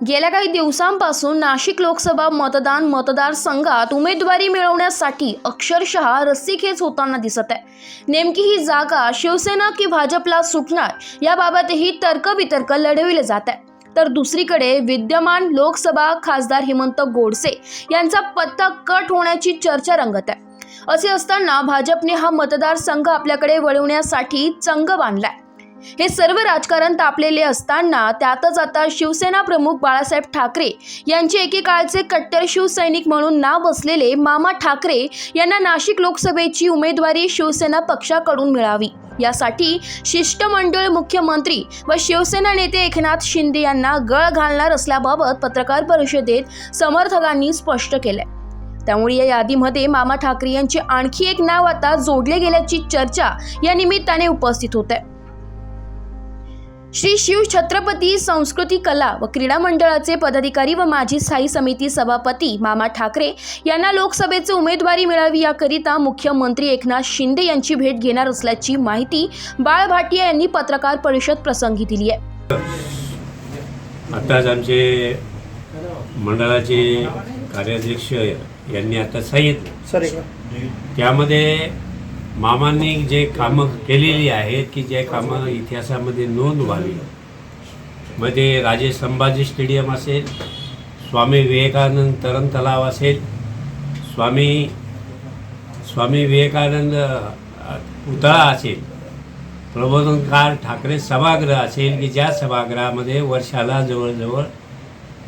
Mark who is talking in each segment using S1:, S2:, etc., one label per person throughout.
S1: गेल्या काही दिवसांपासून नाशिक लोकसभा मतदान मतदारसंघात उमेदवारी मिळवण्यासाठी अक्षरशः रस्सीखेच होताना दिसत आहे. नेमकी ही जागा शिवसेना की भाजपला सुटणार याबाबतही तर्कवितर्क लढविले जात आहे. तर दुसरीकडे विद्यमान लोकसभा खासदार हेमंत गोडसे यांचा पत्ता कट होण्याची चर्चा रंगत आहे. असे असताना भाजपने हा मतदारसंघ आपल्याकडे वळवण्यासाठी चंग बांधलाय. हे सर्व राजकारण तापलेले असताना त्यातच आता शिवसेना प्रमुख बाळासाहेब ठाकरे यांचे एकेकाळचे कट्टर शिवसैनिक म्हणून नाव बसलेले मामा ठाकरे यांना नाशिक लोकसभेची उमेदवारी शिवसेना पक्षाकडून मिळावी. यासाठी शिष्टमंडळ मुख्यमंत्री व शिवसेना नेते एकनाथ शिंदे यांना गळ घालणार असल्याबाबत पत्रकार परिषदेत समर्थकांनी स्पष्ट केलंय. त्यामुळे या यादीमध्ये मामा ठाकरे यांचे आणखी एक नाव आता जोडले गेल्याची चर्चा या निमित्ताने उपस्थित होत आहे श्री शिव छत्रपती संस्कृती कला व क्रीडा मंडळाचे पदाधिकारी व माजी स्थायी समिती सभापती मामा ठाकरे यांना लोकसभेची उमेदवारी मिळावी याकरिता मुख्यमंत्री एकनाथ शिंदे यांची भेट घेणार असल्याची माहिती बाळ भाटिया यांनी पत्रकार परिषद प्रसंगी दिली आहे.
S2: आताच आमचे मंडळाचे कार्याध्यक्ष यांनी आता सांगितलं. त्यामध्ये मामांनी जे कामं केलेली आहेत की जे कामं इतिहासामध्ये नोंद व्हावी मध्ये राजे संभाजी स्टेडियम असेल स्वामी विवेकानंद तरण तलाव असेल स्वामी स्वामी विवेकानंद पुतळा असेल प्रबोधनकार ठाकरे सभागृह असेल की ज्या सभागृहामध्ये वर्षाला जवळजवळ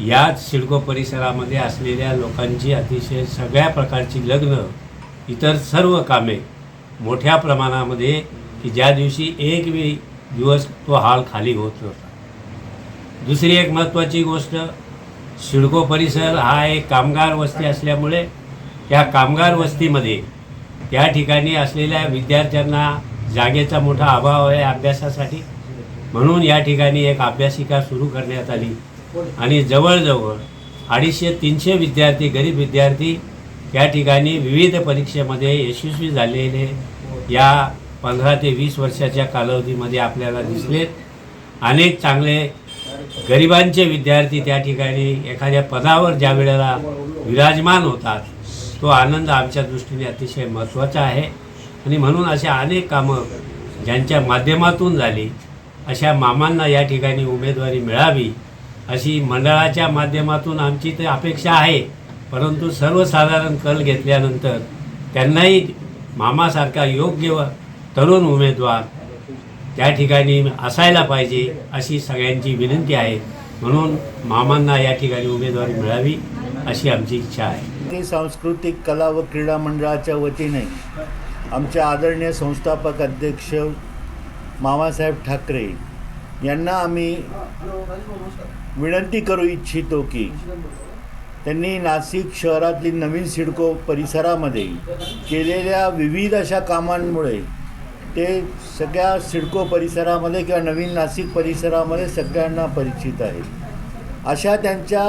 S2: याच सिडको परिसरामध्ये असलेल्या लोकांची अतिशय सगळ्या प्रकारची लग्न इतर सर्व कामे मोठ्या प्रमाणामध्ये की ज्या दिवशी एक बी दिवस तो हाल खाली होत होता. दुसरी एक महत्त्वाची गोष्ट सिडको परिसर हा एक कामगार वस्ती असल्यामुळे या कामगार वस्तीमध्ये त्या ठिकाणी असलेल्या विद्यार्थ्यांना जागेचा मोठा अभाव आहे अभ्यासासाठी. म्हणून या ठिकाणी एक अभ्यासिका सुरू करण्यात आली. आणि जवळजवळ अडीचशे तीनशे विद्यार्थी गरीब विद्यार्थी या ठिकाणी विविध परीक्षेमध्ये यशस्वी झालेले या पंधरा ते वीस वर्षाच्या कालावधीमध्ये आपल्याला दिसलेत. अनेक चांगले गरिबांचे विद्यार्थी त्या ठिकाणी एखाद्या पदावर ज्या वेळेला विराजमान होतात तो आनंद आमच्या दृष्टीने अतिशय महत्त्वाचा आहे. आणि म्हणून अशा अनेक कामं ज्यांच्या माध्यमातून झाली अशा मामांना या ठिकाणी उमेदवारी मिळावी अशी मंडळाच्या माध्यमातून आमची तर अपेक्षा आहे. परंतु सर्वसाधारण कल घेतल्यानंतर त्यांनाही मामासारखा योग्य व तरुण उमेदवार त्या ठिकाणी असायला पाहिजे अशी सगळ्यांची विनंती आहे. म्हणून मामांना या ठिकाणी उमेदवारी मिळावी अशी आमची इच्छा आहे.
S3: ते सांस्कृतिक कला व क्रीडा मंडळाच्या वतीने आमचे आदरणीय संस्थापक अध्यक्ष मामासाहेब ठाकरे यांना आम्ही विनंती करू इच्छितो की त्यांनी नाशिक शहरातली नवीन सिडको परिसरामध्ये केलेल्या विविध अशा कामांमुळे ते सगळ्या सिडको परिसरामध्ये किंवा नवीन नाशिक परिसरामध्ये सगळ्यांना परिचित आहेत. अशा त्यांच्या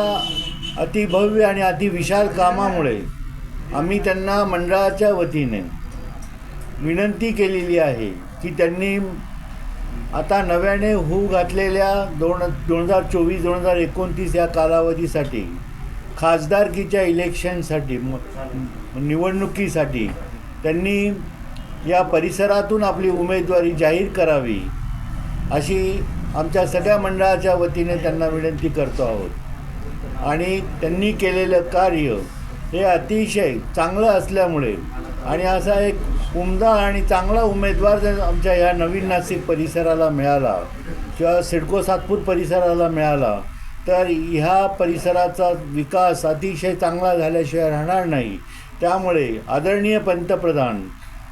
S3: अतिभव्य आणि अतिविशाल कामामुळे आम्ही त्यांना मंडळाच्या वतीने विनंती केलेली आहे की त्यांनी आता नव्याने होऊ घातलेल्या दोन दोन हजार चोवीस दोन हजार एकोणतीस या कालावधीसाठी खासदारकीच्या इलेक्शनसाठी निवडणुकीसाठी त्यांनी या परिसरातून आपली उमेदवारी जाहीर करावी अशी आमच्या सगळ्या मंडळाच्या वतीने त्यांना विनंती करतो आहोत. आणि त्यांनी केलेलं कार्य हे अतिशय चांगलं असल्यामुळे आणि असा एक उमदा आणि चांगला उमेदवार जर आमच्या या नवीन नाशिक परिसराला मिळाला किंवा सिडको सातपूर परिसराला मिळाला तर ह्या परिसराचा विकास अतिशय चांगला झाल्याशिवाय राहणार नाही. त्यामुळे आदरणीय पंतप्रधान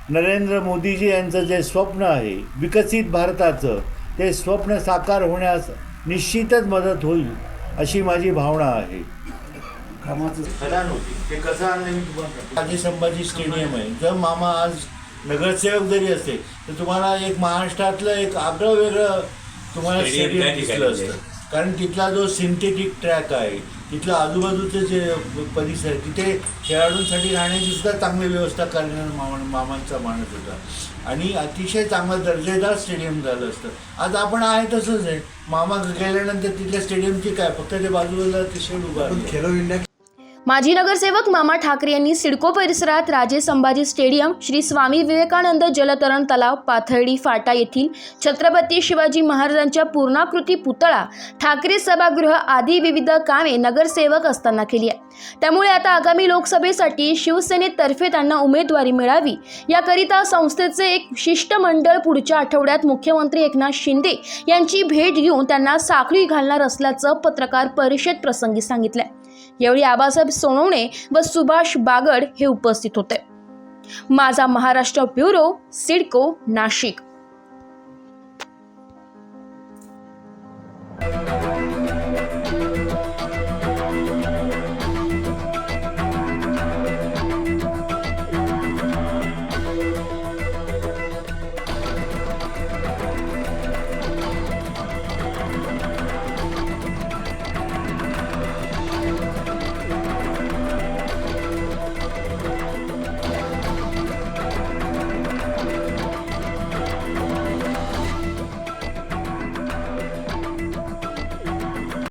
S3: नरेंद्र मोदीजी यांचं जे स्वप्न आहे विकसित भारताचं ते स्वप्न साकार होण्यास निश्चितच मदत होईल अशी माझी भावना आहे. ते कसं राजे संभाजी स्टेडियम आहे. जर मामा आज नगरसेवक जरी असेल तर तुम्हाला एक महाराष्ट्रातलं एक आगळं वेगळं तुम्हाला स्टेडियम दिसलं. असतं. कारण तिथला जो सिंथेटिक ट्रॅक आहे तिथलं आजूबाजूचे जे परिसर तिथे खेळाडूंसाठी राहण्याची सुद्धा चांगली व्यवस्था करण्याचा मामा मामांचा मानस होता. आणि अतिशय चांगलं दर्जेदार स्टेडियम झालं असतं. आज आपण आहे तसंच आहे. मामा गेल्यानंतर तिथल्या स्टेडियमची काय फक्त ते बाजूला ते शेड उभा.
S4: खेलो इंडिया
S1: माजी नगरसेवक मामा ठाकरे यांनी सिडको परिसरात राजे संभाजी स्टेडियम श्री स्वामी विवेकानंद जलतरण तलाव पाथर्डी फाटा येथील छत्रपती शिवाजी महाराजांच्या पूर्णाकृती पुतळा ठाकरे सभागृह आदी विविध कामे नगरसेवक असताना केली आहे. त्यामुळे आता आगामी लोकसभेसाठी शिवसेनेतर्फे त्यांना उमेदवारी मिळावी याकरिता संस्थेचे एक शिष्टमंडळ पुढच्या आठवड्यात मुख्यमंत्री एकनाथ शिंदे यांची भेट घेऊन त्यांना साखळी घालणार असल्याचं पत्रकार परिषद प्रसंगी सांगितलंय. यावेळी आबासाहेब सोनवणे व सुभाष बागड हे उपस्थित होते. माझा महाराष्ट्र ब्युरो सिडको नाशिक.